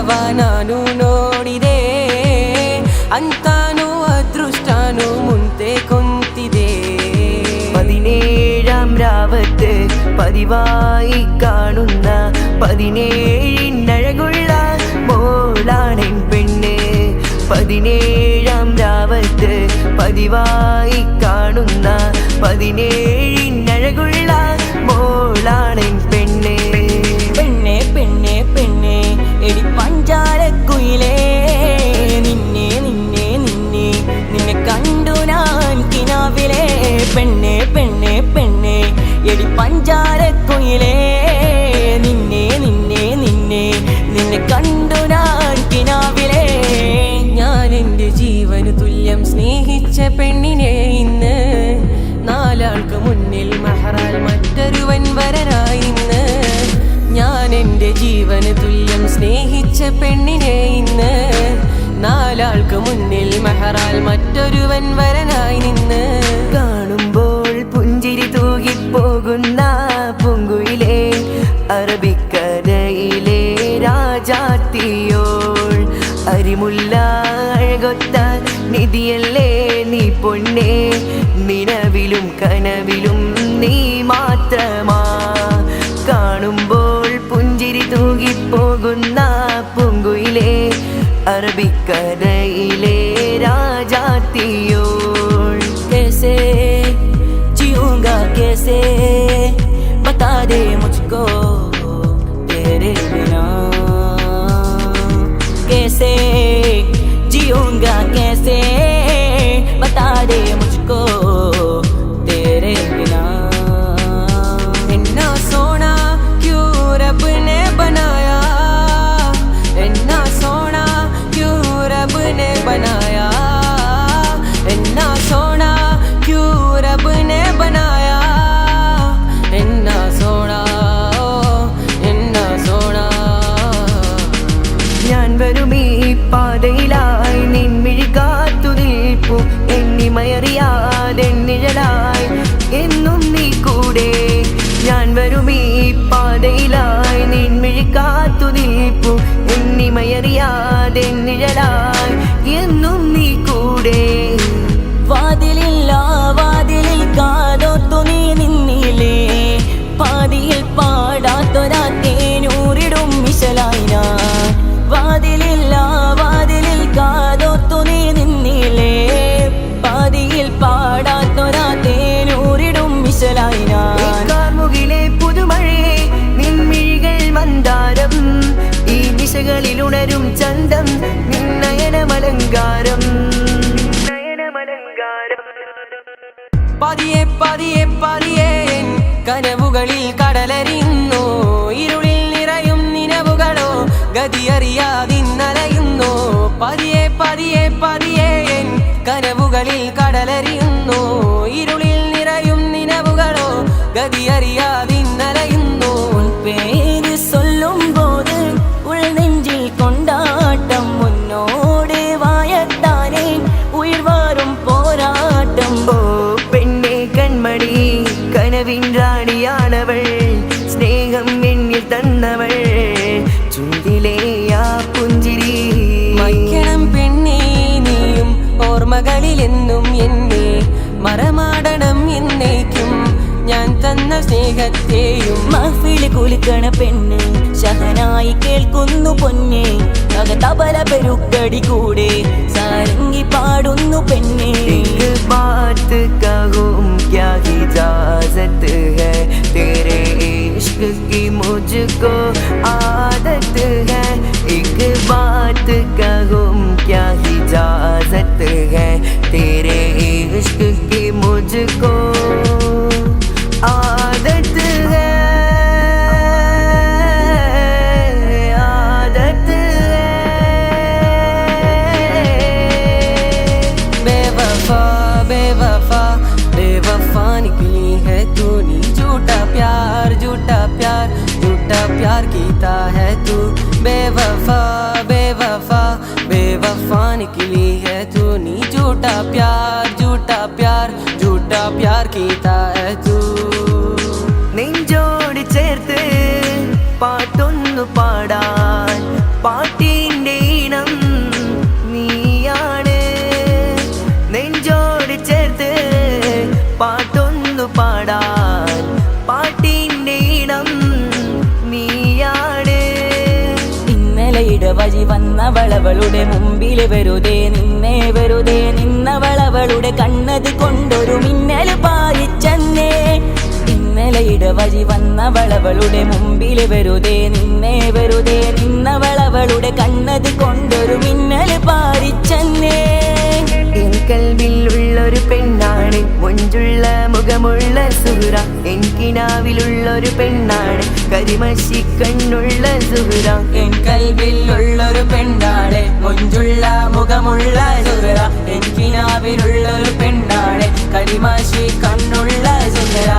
ಭಾಗ್ಯವ ನಾನು ನೋಡಿದೆ ಅಂತಾನು ಅದೃಷ್ಟಾನು ಮುಂದೆ ಕುಂತಿದೆ പതിനേഴാമ്രാവത്ത് പതിവായി കാണുന്ന പതിനേഴിനഴകുള്ള മോളാണെൻ പെണ്ണ് പതിനേഴാം രാവത്ത് പതിവായി കാണുന്ന പതിനേഴിനഴകുള്ള മോളാണെൻ മറ്റൊരുവൻ വരനായി നിന്ന് कैसे बता दे मुझको। പതിയെ പതിയെ പതിയെ കനവുകളിൽ കടലരിയുന്നു. ഇരുളിൽ നിറയും നിലവുകളോ ഗതിയറിയാതിന്നലയുന്നു. പതിയെ പതിയെ പതിയെ കനവുകളിൽ കടലരിയുന്നു. ഇരുളിൽ നിറയും നിലവുകളോ ഗതിയറിയാതിന്നലയുന്നു ഓർമ്മകളിലെന്നും എന്നെ മറമാടണം എന്നേക്കും ഞാൻ തന്ന സ്നേഹത്തെയും മഹഫിൽ കുലുക്കണ പെണ്ണ് ശഹനായി കേൾക്കുന്നു പൊന്നെ. തബല പെരുക്കടി കൂടെ സാരംഗി പാടുന്നു പെണ്ണേ. एक बेवफा निकली है तूने झूठा प्यार झूठा प्यार झूठा प्यार कीता है तू നെഞ്ചോട് ചേർത്ത് പാട്ടൊന്നു പാടാൻ പാട്ടിൻ്റെ ഇനം നീയാണ് നെഞ്ചോട് ചേർത്ത് പാട്ടൊന്നു പാടാൻ ഇടവഴി വന്നവളവളുടെ മുമ്പിൽ വെറുതെ നിന്നെ വെറുതെ നിന്നവളവളുടെ കണ്ണത് കൊണ്ടൊരു മിന്നൽ പാലിച്ചെന്നേ. ഇന്നലെ ഇടവഴി വന്നവളവളുടെ മുമ്പിൽ വെറുതെ നിന്നെ വെറുതെ നിന്നവളവളുടെ കണ്ണത് കൊണ്ടൊരു മിന്നൽ പാലിച്ചെന്നേ. ഉള്ളൊരു പെണ്ണാണ് മുഞ്ചുള്ള മുഖമുള്ള സുഹൃ. എൻകിനാവിലുള്ളൊരു പെണ്ണാണ് കരിമശി കണ്ണുള്ള സുഹൃത എൻ കൽവിലുള്ളൊരു പെണ്ണാണ്. മൊഞ്ചുള്ള മുഖമുള്ള സുഹൃത എനിക്കിനാവിലുള്ളൊരു പെണ്ണാണ്. കരിമശി കണ്ണുള്ള സുഹൃത